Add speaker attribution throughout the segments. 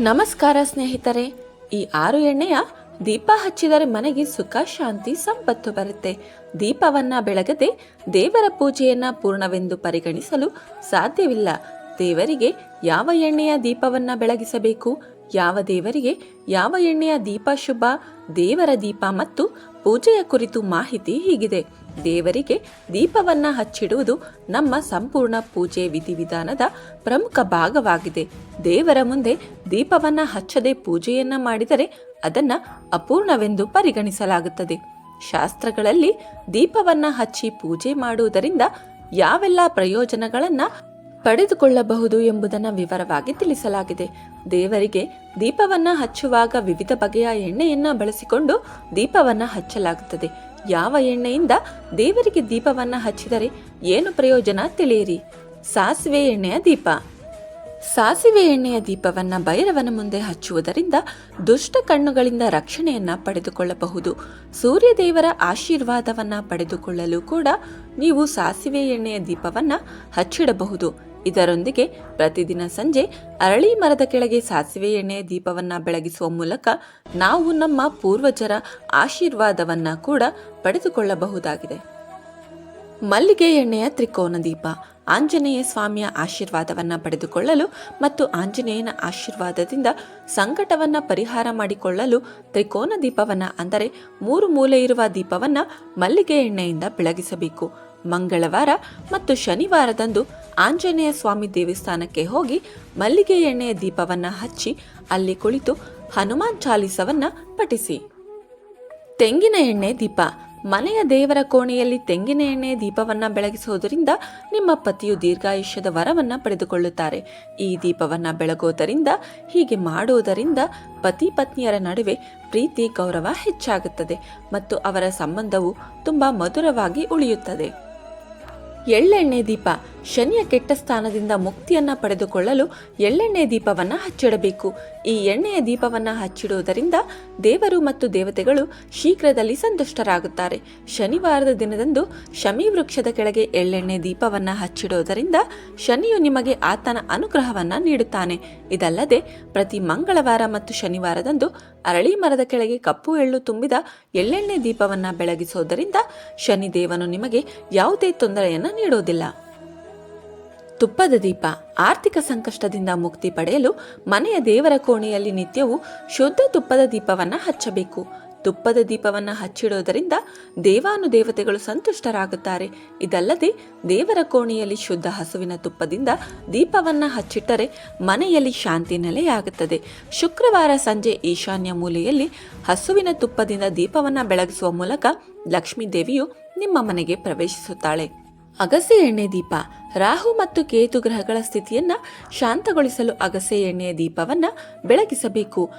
Speaker 1: ನಮಸ್ಕಾರ ಸ್ನೇಹಿತರೆ, ಈ ಆರು ಎಣ್ಣೆಯ ದೀಪ ಹಚ್ಚಿದರೆ ಮನೆಗೆ ಸುಖ, ಶಾಂತಿ, ಸಂಪತ್ತು ಬರುತ್ತೆ. ದೀಪವನ್ನ ಬೆಳಗದೆ ದೇವರ ಪೂಜೆಯನ್ನ ಪೂರ್ಣವೆಂದು ಪರಿಗಣಿಸಲು ಸಾಧ್ಯವಿಲ್ಲ. ದೇವರಿಗೆ ಯಾವ ಎಣ್ಣೆಯ ದೀಪವನ್ನ ಬೆಳಗಿಸಬೇಕು? ಯಾವ ದೇವರಿಗೆ ಯಾವ ಎಣ್ಣೆಯ ದೀಪ ಶುಭ? ದೇವರ ದೀಪ ಮತ್ತು ಪೂಜೆಯ ಕುರಿತು ಮಾಹಿತಿ ಹೀಗಿದೆ. ದೇವರಿಗೆ ದೀಪವನ್ನ ಹಚ್ಚಿಡುವುದು ನಮ್ಮ ಸಂಪೂರ್ಣ ಪೂಜೆ ವಿಧಿವಿಧಾನದ ಪ್ರಮುಖ ಭಾಗವಾಗಿದೆ. ದೇವರ ಮುಂದೆ ದೀಪವನ್ನ ಹಚ್ಚದೆ ಪೂಜೆಯನ್ನ ಮಾಡಿದರೆ ಅದನ್ನ ಅಪೂರ್ಣವೆಂದು ಪರಿಗಣಿಸಲಾಗುತ್ತದೆ. ಶಾಸ್ತ್ರಗಳಲ್ಲಿ ದೀಪವನ್ನ ಹಚ್ಚಿ ಪೂಜೆ ಮಾಡುವುದರಿಂದ ಯಾವೆಲ್ಲ ಪ್ರಯೋಜನಗಳನ್ನ ಪಡೆದುಕೊಳ್ಳಬಹುದು ಎಂಬುದನ್ನು ವಿವರವಾಗಿ ತಿಳಿಸಲಾಗಿದೆ. ದೇವರಿಗೆ ದೀಪವನ್ನ ಹಚ್ಚುವಾಗ ವಿವಿಧ ಬಗೆಯ ಎಣ್ಣೆಯನ್ನ ಬಳಸಿಕೊಂಡು ದೀಪವನ್ನ ಹಚ್ಚಲಾಗುತ್ತದೆ. ಯಾವ ಎಣ್ಣೆಯಿಂದ ದೇವರಿಗೆ ದೀಪವನ್ನ ಹಚ್ಚಿದರೆ ಏನು ಪ್ರಯೋಜನ ತಿಳಿಯಿರಿ. ಸಾಸಿವೆ ಎಣ್ಣೆಯ ದೀಪ. ಸಾಸಿವೆ ಎಣ್ಣೆಯ ದೀಪವನ್ನ ಭೈರವನ ಮುಂದೆ ಹಚ್ಚುವುದರಿಂದ ದುಷ್ಟ ಕಣ್ಣುಗಳಿಂದ ರಕ್ಷಣೆಯನ್ನ ಪಡೆದುಕೊಳ್ಳಬಹುದು. ಸೂರ್ಯದೇವರ ಆಶೀರ್ವಾದವನ್ನ ಪಡೆದುಕೊಳ್ಳಲು ಕೂಡ ನೀವು ಸಾಸಿವೆ ಎಣ್ಣೆಯ ದೀಪವನ್ನ ಹಚ್ಚಿಡಬಹುದು. ಇದರೊಂದಿಗೆ ಪ್ರತಿದಿನ ಸಂಜೆ ಅರಳಿ ಮರದ ಕೆಳಗೆ ಸಾಸಿವೆ ಎಣ್ಣೆಯ ದೀಪವನ್ನ ಬೆಳಗಿಸುವ ಮೂಲಕ ನಾವು ನಮ್ಮ ಪೂರ್ವಜರ ಆಶೀರ್ವಾದವನ್ನ ಕೂಡ ಪಡೆದುಕೊಳ್ಳಬಹುದಾಗಿದೆ. ಮಲ್ಲಿಗೆ ಎಣ್ಣೆಯ ತ್ರಿಕೋನ ದೀಪ, ಆಂಜನೇಯ ಸ್ವಾಮಿಯ ಆಶೀರ್ವಾದವನ್ನ ಪಡೆದುಕೊಳ್ಳಲು ಮತ್ತು ಆಂಜನೇಯನ ಆಶೀರ್ವಾದದಿಂದ ಸಂಕಟವನ್ನ ಪರಿಹಾರ ಮಾಡಿಕೊಳ್ಳಲು ತ್ರಿಕೋನ ದೀಪವನ್ನ ಅಂದರೆ ಮೂರು ಮೂಲೆ ಇರುವ ದೀಪವನ್ನ ಮಲ್ಲಿಗೆ ಎಣ್ಣೆಯಿಂದ ಬೆಳಗಿಸಬೇಕು. ಮಂಗಳವಾರ ಮತ್ತು ಶನಿವಾರದಂದು ಆಂಜನೇಯ ಸ್ವಾಮಿ ದೇವಸ್ಥಾನಕ್ಕೆ ಹೋಗಿ ಮಲ್ಲಿಗೆ ಎಣ್ಣೆಯ ದೀಪವನ್ನ ಹಚ್ಚಿ ಅಲ್ಲಿ ಕುಳಿತು ಹನುಮಾನ್ ಚಾಲಿಸವನ್ನ ಪಠಿಸಿ. ತೆಂಗಿನ ಎಣ್ಣೆ ದೀಪ. ಮನೆಯ ದೇವರ ಕೋಣೆಯಲ್ಲಿ ತೆಂಗಿನ ಎಣ್ಣೆ ದೀಪವನ್ನ ಬೆಳಗಿಸುವುದರಿಂದ ನಿಮ್ಮ ಪತಿಯು ದೀರ್ಘಾಯುಷ್ಯದ ವರವನ್ನ ಪಡೆದುಕೊಳ್ಳುತ್ತಾರೆ. ಈ ದೀಪವನ್ನ ಬೆಳಗೋದರಿಂದ ಹೀಗೆ ಮಾಡುವುದರಿಂದ ಪತಿ ಪತ್ನಿಯರ ನಡುವೆ ಪ್ರೀತಿ ಗೌರವ ಹೆಚ್ಚಾಗುತ್ತದೆ ಮತ್ತು ಅವರ ಸಂಬಂಧವು ತುಂಬಾ ಮಧುರವಾಗಿ ಉಳಿಯುತ್ತದೆ. ಎಳ್ಳೆಣ್ಣೆ ದೀಪ. ಶನಿಯ ಕೆಟ್ಟ ಸ್ಥಾನದಿಂದ ಮುಕ್ತಿಯನ್ನ ಪಡೆದುಕೊಳ್ಳಲು ಎಳ್ಳೆಣ್ಣೆ ದೀಪವನ್ನ ಹಚ್ಚಿಡಬೇಕು. ಈ ಎಣ್ಣೆಯ ದೀಪವನ್ನ ಹಚ್ಚಿಡುವುದರಿಂದ ದೇವರು ಮತ್ತು ದೇವತೆಗಳು ಶೀಘ್ರದಲ್ಲಿ ಸಂತುಷ್ಟರಾಗುತ್ತಾರೆ. ಶನಿವಾರದ ದಿನದಂದು ಶಮಿ ವೃಕ್ಷದ ಕೆಳಗೆ ಎಳ್ಳೆಣ್ಣೆ ದೀಪವನ್ನ ಹಚ್ಚಿಡುವುದರಿಂದ ಶನಿಯು ನಿಮಗೆ ಆತನ ಅನುಗ್ರಹವನ್ನ ನೀಡುತ್ತಾನೆ. ಇದಲ್ಲದೆ, ಪ್ರತಿ ಮಂಗಳವಾರ ಮತ್ತು ಶನಿವಾರದಂದು ಅರಳಿ ಮರದ ಕೆಳಗೆ ಕಪ್ಪು ಎಳ್ಳು ತುಂಬಿದ ಎಳ್ಳೆಣ್ಣೆ ದೀಪವನ್ನ ಬೆಳಗಿಸುವುದರಿಂದ ಶನಿದೇವನು ನಿಮಗೆ ಯಾವುದೇ ತೊಂದರೆಯನ್ನ ನೀಡುವುದಿಲ್ಲ ತುಪ್ಪದ ದೀಪ ಆರ್ಥಿಕ ಸಂಕಷ್ಟದಿಂದ ಮುಕ್ತಿ ಪಡೆಯಲು ಮನೆಯ ದೇವರ ಕೋಣೆಯಲ್ಲಿ ನಿತ್ಯವೂ ಶುದ್ಧ ತುಪ್ಪದ ದೀಪವನ್ನ ಹಚ್ಚಬೇಕು. ತುಪ್ಪದ ದೀಪವನ್ನ ಹಚ್ಚಿಡೋದರಿಂದ ದೇವಾನುದೇವತೆಗಳು ಸಂತುಷ್ಟರಾಗುತ್ತಾರೆ. ಇದಲ್ಲದೆ ದೇವರ ಕೋಣೆಯಲ್ಲಿ ಶುದ್ಧ ಹಸುವಿನ ತುಪ್ಪದಿಂದ ದೀಪವನ್ನ ಹಚ್ಚಿಟ್ಟರೆ ಮನೆಯಲ್ಲಿ ಶಾಂತಿ ನೆಲೆಯಾಗುತ್ತದೆ. ಶುಕ್ರವಾರ ಸಂಜೆ ಈಶಾನ್ಯ ಮೂಲೆಯಲ್ಲಿ ಹಸುವಿನ ತುಪ್ಪದಿಂದ ದೀಪವನ್ನ ಬೆಳಗಿಸುವ ಮೂಲಕ ಲಕ್ಷ್ಮೀ ದೇವಿಯು ನಿಮ್ಮ ಮನೆಗೆ ಪ್ರವೇಶಿಸುತ್ತಾಳೆ. ಅಗಸೆ ಎಣ್ಣೆ ದೀಪ. ರಾಹು ಮತ್ತು ಕೇತು ಗ್ರಹಗಳ ಸ್ಥಿತಿಯನ್ನ ಶಾಂತಗೊಳಿಸಲು ಅಗಸೆ ಎಣ್ಣೆಯ ದೀಪವನ್ನ ಬೆಳಗಿಸಬೇಕು.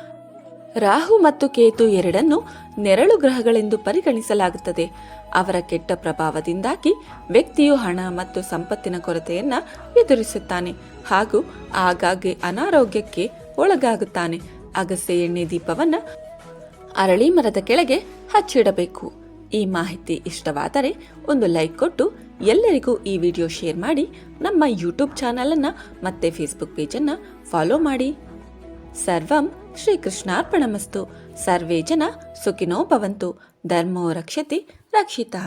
Speaker 1: ರಾಹು ಮತ್ತು ಕೇತು ಎರಡನ್ನು ನೆರಳು ಗ್ರಹಗಳೆಂದು ಪರಿಗಣಿಸಲಾಗುತ್ತದೆ. ಅವರ ಕೆಟ್ಟ ಪ್ರಭಾವದಿಂದಾಗಿ ವ್ಯಕ್ತಿಯು ಹಣ ಮತ್ತು ಸಂಪತ್ತಿನ ಕೊರತೆಯನ್ನ ಎದುರಿಸುತ್ತಾನೆ ಹಾಗೂ ಆಗಾಗ್ಗೆ ಅನಾರೋಗ್ಯಕ್ಕೆ ಒಳಗಾಗುತ್ತಾನೆ. ಅಗಸೆ ಎಣ್ಣೆ ದೀಪವನ್ನ ಅರಳಿ ಮರದ ಕೆಳಗೆ ಹಚ್ಚಿಡಬೇಕು. ಈ ಮಾಹಿತಿ ಇಷ್ಟವಾದರೆ ಒಂದು ಲೈಕ್ ಕೊಟ್ಟು ಎಲ್ಲರಿಗೂ ಈ ವಿಡಿಯೋ ಶೇರ್ ಮಾಡಿ ನಮ್ಮ ಯೂಟ್ಯೂಬ್ ಚಾನಲನ್ನು ಮತ್ತೆ ಫೇಸ್ಬುಕ್ ಪೇಜನ್ನು ಫಾಲೋ ಮಾಡಿ. ಸರ್ವಂ ಶ್ರೀಕೃಷ್ಣಾರ್ಪಣಮಸ್ತು ಸರ್ವೇ ಜನ ಸುಖಿನೋ ಭವಂತು. ಧರ್ಮೋ ರಕ್ಷತಿ ರಕ್ಷಿತಃ.